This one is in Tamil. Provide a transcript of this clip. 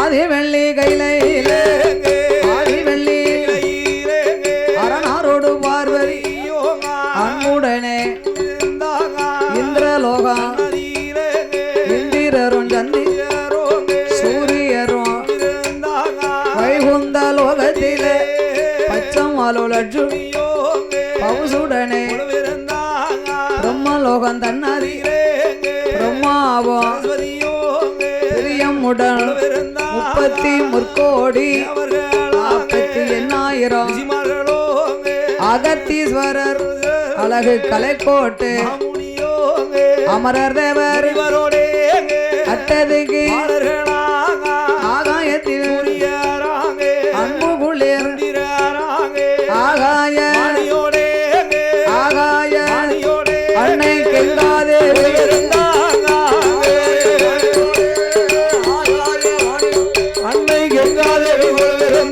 ஆதி வெள்ளி கைலையிலே ஆதி வெள்ளி அரணாரோடு பார்வதி. அன்புடனே இந்திரலோகம் இந்திரரும் சந்தி சூரியரும். வைகுந்த லோகத்திலே பச்சம் அலுலட்சு பவுசுடனே பிரம்மலோகம் தன்னாதி பிரம்மாவும் பிரியமுடன். முப்பத்தி முற்கோடி. நாற்பத்தி எண்ணாயிரம். அகத்தீஸ்வரர் அழகு கலைக்கோட்டு அமரர் தேவர் அட்டதுக்கு அன்னை கங்காதேவி